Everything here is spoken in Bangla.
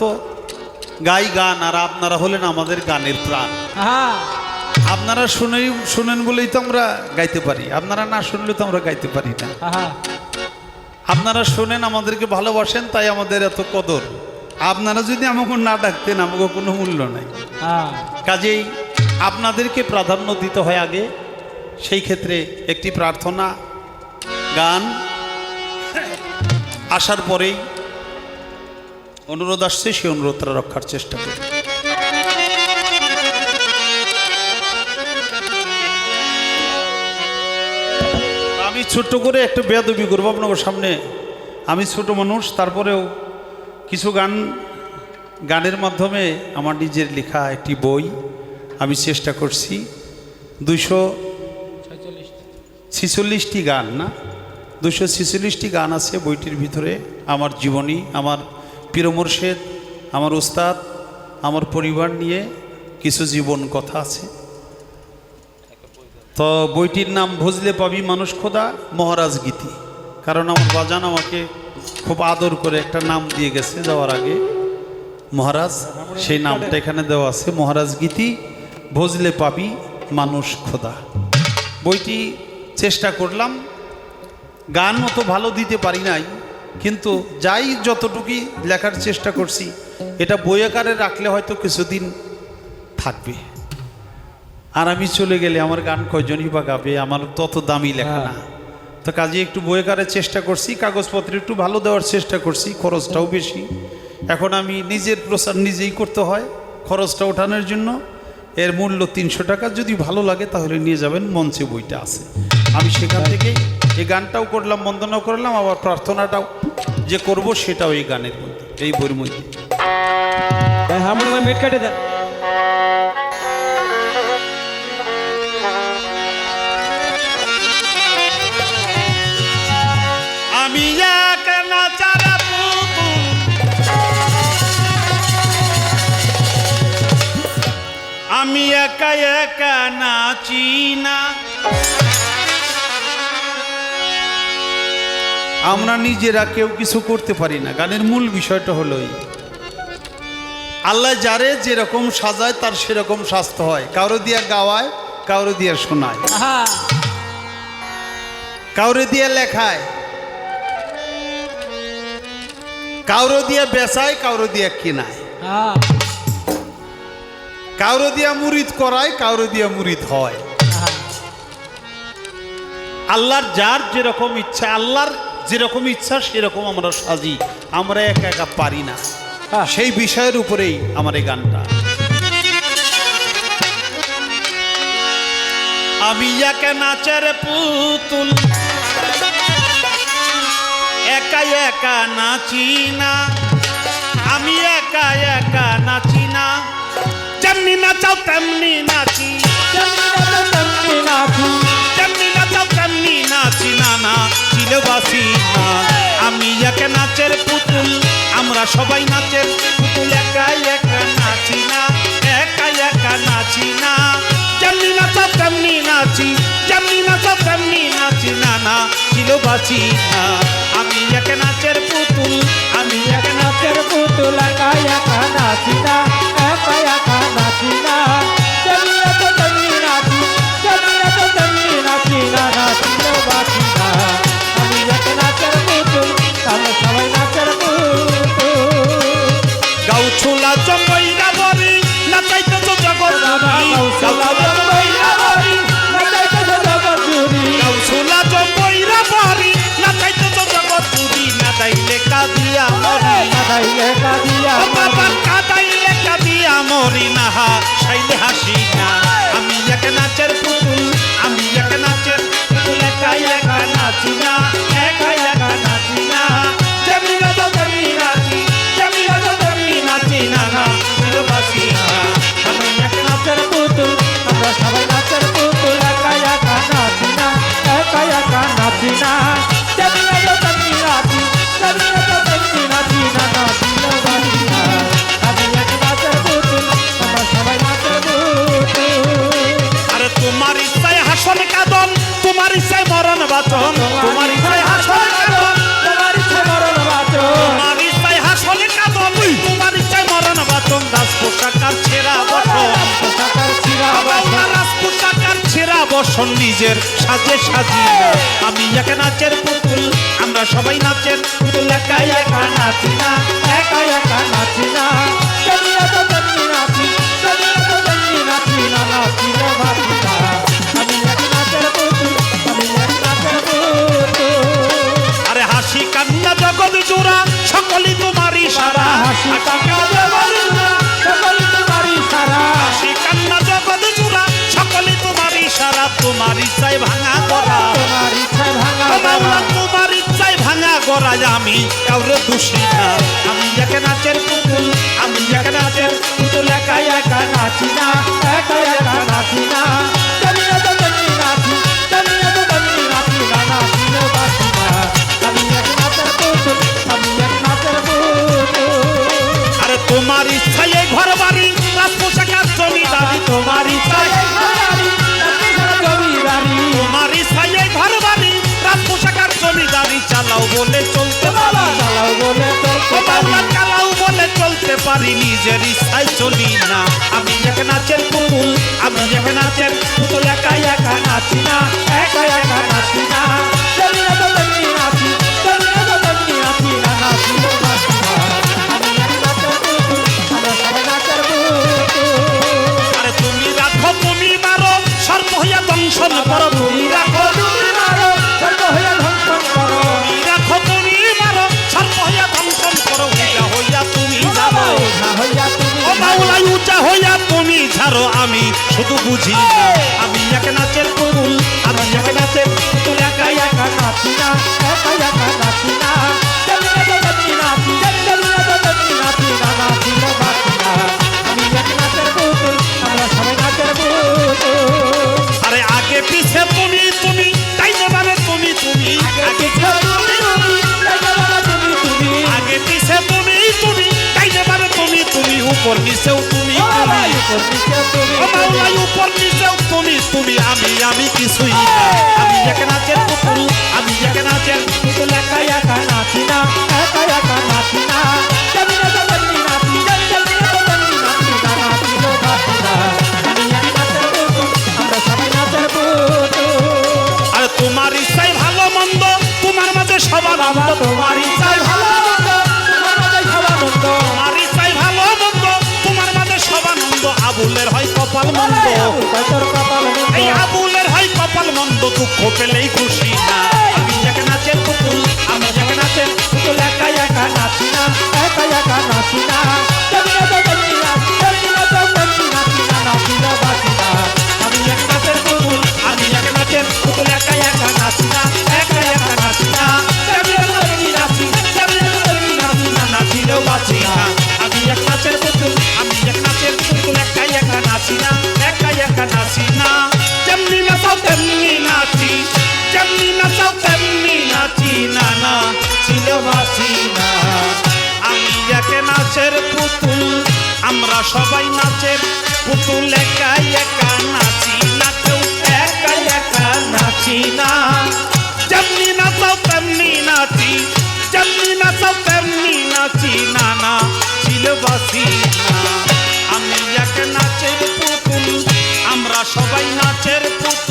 তো গাই গান আর আপনারা হলেন আমাদের গানের প্রাণ। হ্যাঁ আপনারা শুনেই শুনেন বলেই তো আমরা গাইতে পারি। আপনারা না শুনলে তো আমরা গাইতে পারি না। আপনারা শোনেন আমাদেরকে ভালোবাসেন তাই আমাদের এত কদর। আপনারা যদি আমাকে না ডাকতেন আমাকে কোনো মূল্য নাই। কাজেই আপনাদেরকে প্রাধান্য দিতে হয় আগে। সেই ক্ষেত্রে একটি প্রার্থনা গান আসার পরেই অনুরোধ আসছে, সেই অনুরোধটা রক্ষার চেষ্টা করি আমি ছোট্ট করে একটা বেয়াদবি করব আপনার সামনে। আমি ছোট মানুষ, তারপরেও কিছু গান, গানের মাধ্যমে আমার নিজের লেখা একটি বই আমি চেষ্টা করছি। দুশো ছিচল্লিশটি গান, না? দুশো ছিচল্লিশটি গান আছে বইটির ভিতরে। আমার জীবনী, আমার প্রিয় মোর্শেদ, আমার উস্তাদ, আমার পরিবার নিয়ে কিছু জীবন কথা আছে। তো বইটির নাম ভজলে পাবি মানুষ খোদা মহারাজ গীতি। কারণ আমার বাজান আমাকে খুব আদর করে একটা নাম দিয়ে গেছে যাওয়ার আগে। মহারাজ, সেই নামটা এখানে দেওয়া আছে, মহারাজ গীতি, ভজলে পাবি মানুষ খোদা বইটি চেষ্টা করলাম, গান অত ভালো দিতে পারি নাই কিন্তু যাই যতটুকুই লেখার চেষ্টা করছি এটা বই আকারে রাখলে হয়তো কিছুদিন থাকবে। আর আমি চলে গেলে আমার গান কয়জনই বা গাবে আমার তত দামি লেখা না। তো কাজে একটু বই আকারে চেষ্টা করছি কাগজপত্র একটু ভালো দেওয়ার চেষ্টা করছি খরচটাও বেশি। এখন আমি নিজের প্রচার নিজেই করতে হয় খরচটা ওঠানোর জন্য। এর মূল্য তিনশো টাকা যদি ভালো লাগে তাহলে নিয়ে যাবেন মঞ্চে বইটা আছে। আমি সেখান থেকেই এই গানটাও করলাম বন্দনাও করলাম আবার প্রার্থনাটাও যে করব সেটাও এই গানের মধ্যে এই বইয়ের মধ্যে। হারমোনিয়াম মেট কাটে দেন। আমি এক নাচারা পুতুল। আমি একা একা নাচি না। আমরা নিজেরা কেউ কিছু করতে পারি না। গানের মূল বিষয়টা হলো এই। আল্লাহ যারে যেরকম সাজায় তার সেরকম স্বাস্থ্য হয়। কারও দিয়া গাওয়ায় কারও দিয়া শোনায়। কাউরে দিয়ে লেখায় কাউরে দিয়া বেচায় কাউরে দিয়া কিনায়। কাউরে দিয়া মুরিদ করায় কাউরে দিয়া মুরিদ হ্যাঁ। আল্লাহর যার যেরকম ইচ্ছা আল্লাহর যেরকম ইচ্ছা সেরকম আমরা সাজি। আমরা একা একা পারি না। হ্যাঁ। সেই বিষয়ের উপরেই আমার এই গানটা। আমি একা নাচের পুতুল। একা একা নাচি না। আমি একা একা নাচি না। যেমনি নাচাও তেমনি নাচি। তেমনি নাচাও তেমনি নাচি চিলবাসি না। আমি একে নাচের পুতুল, আমরা সবাই নাচের পুতুল। একা একা নাচি না একা একা নাচি না। যেমনি নাচা তেমনি নাচি, যেমনি নাচা তেমনি নাচি না না ভালোবাসি না। আমি একে নাচের কাদাইলে কাদিয়া মরি না বাচন তোমার ইচ্ছায় হাসলে কাঁদন ছেঁড়া বসন। পোশাকার ছেঁড়া বসন। দাস পোশাকার ছেঁড়া বসন নিজের সাজে সাজিয়ে আমি একে নাচের পুতুল আমরা সবাই নাচের পুতুল। একা একা নাচি না একা একা নাচি না। ভাঙা আমি কাউরে দোষী না। আমি এক নাচের পুতুল, আমি এক নাচের পুতুল একা একা নাচি না একা একা নাচি না। জমিদারি চালাও বলে চলতে পারি। বাংলা চালাও বলে চলতে পারি। নিজের ইচ্ছায় চলি না। আমি এক নাচের পুতুল আমি এক নাচের পুতুল। একা একা নাচি না একা একা নাচি না। আমি শুধু বুঝি না। আমি এক নাচের পুতুল আমি এক নাচের পুতুল একা একা আরে আগে পিছে তুমি তুমি তাই নেবারে তুমি তুমি? আগে আগে পিছে তুমি তুমি তাই নেবারে তুমি তুমি? উপর নিচেও তুমি ও উপর নিচেও তুমি তুমি আমি আমি কিছুই না। আমি এক নাচের পুতুল আমি এক নাচের পুতুল একা একা নাচি না একা একা নাচি না। আমরা তোমার ইচ্ছাই ভালো মন্দ তোমার মাঝে সবার আনন্দ। তোমার ইচ্ছায় তোর কপাল এই আবুলের হয় কপাল মন্দ দুঃখ পেলেই খুশি না। আমি এক নাচের পুতুল আমি এক নাচের পুতুল একা একা না। না সবাই নাচে, পুতুল একা একা নাচি না, কেউ একা একা নাচি না। যেমনি নাচাও তেমনি নাচি, যেমনি নাচাও তেমনি নাচি না না, ছিলবাসি আমি এক নাচের পুতুল, আমরা সবাই নাচের পুতুল।